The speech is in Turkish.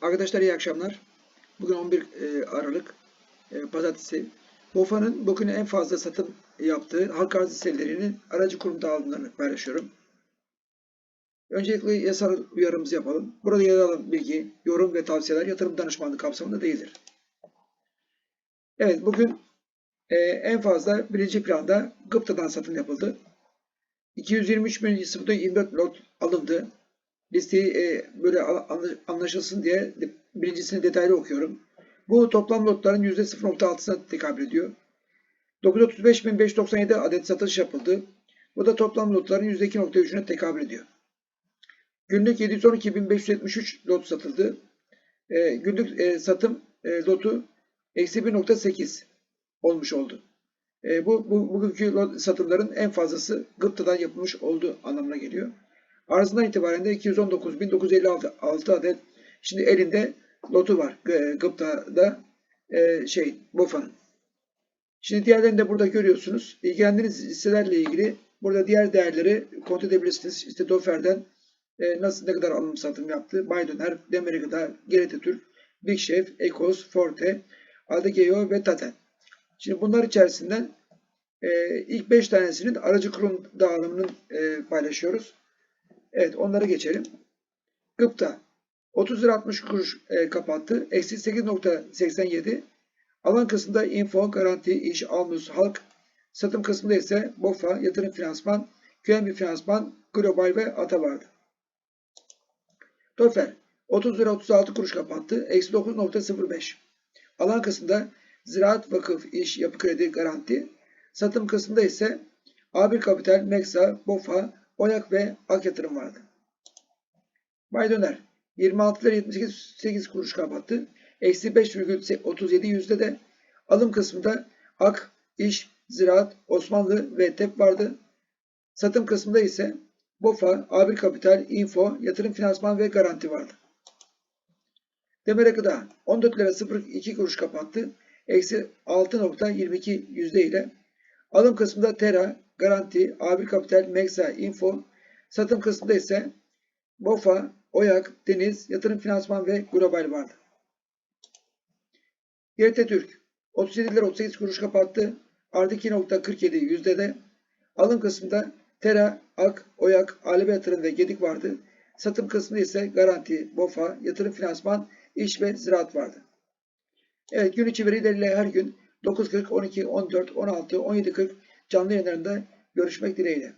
Arkadaşlar iyi akşamlar. Bugün 11 e, Aralık e, Pazartesi. BOFA'nın bugün en fazla satım yaptığı halka arz hisselerinin aracı kurum dağılımlarını paylaşıyorum. Öncelikle yasal uyarımızı yapalım. Burada yer alan bilgi, yorum ve tavsiyeler yatırım danışmanlığı kapsamında değildir. Evet bugün e, en fazla birinci planda Gıpta'dan satım yapıldı. 223.024 lot alındı. Listeyi e, böyle anla- anlaşılsın diye birincisini detaylı okuyorum. Bu toplam lotların %0.6'sına tekabül ediyor. 935.597 adet satış yapıldı. Bu da toplam lotların %2.3'üne tekabül ediyor. Günlük 712.573 lot satıldı. E, günlük e, satım e, lotu eksi 1.8 olmuş oldu. E, bu, bu bugünkü lot satımların en fazlası Gıpta'dan yapılmış olduğu anlamına geliyor. Arzından itibaren de 219.956 adet şimdi elinde lotu var G- Gıpta'da e, şey BOFA'nın. Şimdi diğerlerini de burada görüyorsunuz. İlgilendiğiniz hisselerle ilgili burada diğer değerleri kontrol edebilirsiniz. İşte Dofer'den e, nasıl ne kadar alım satım yaptı. Baydöner, Demir Gıda, Gerete Türk, Big Chef, Ecos, Forte, Adegeo ve Taten. Şimdi bunlar içerisinden e, ilk 5 tanesinin aracı kurum dağılımının e, paylaşıyoruz. Evet onları geçelim. Gıpta 30 lira 60 kuruş e, kapattı. Eksi 8.87. Alan kısmında info, garanti, iş, almus, halk. Satım kısmında ise BOFA, yatırım finansman, QNB finansman, global ve ATA vardı. Tofer 30 lira 36 kuruş kapattı. Eksi 9.05. Alan kısmında ziraat, vakıf, iş, yapı kredi, garanti. Satım kısmında ise A1 Kapital, Meksa, BOFA, Oyak ve Ak Yatırım vardı. Bay Döner 26 lira 78 8 kuruş kapattı. Eksi 5,37 yüzde de alım kısmında Ak, İş, Ziraat, Osmanlı ve TEP vardı. Satım kısmında ise BOFA, A1 Kapital, Info, Yatırım Finansman ve Garanti vardı. Demir Gıda 14 lira 02 kuruş kapattı. Eksi 6.22 yüzde ile alım kısmında Tera, Garanti, A1 Kapital, Meksa, Info, satım kısmında ise BOFA, Oyak, Deniz, Yatırım Finansman ve Global vardı. YT Türk 37 lira 38 kuruş kapattı. Artı 2.47 yüzde de alım kısmında Tera, Ak, Oyak, Alebe Yatırım ve Gedik vardı. Satım kısmında ise Garanti, BOFA, Yatırım Finansman, İş ve Ziraat vardı. Evet gün içi verileriyle her gün 9.40, 12, 14, 16, 17.40 canlı yayınlarında görüşmek dileğiyle.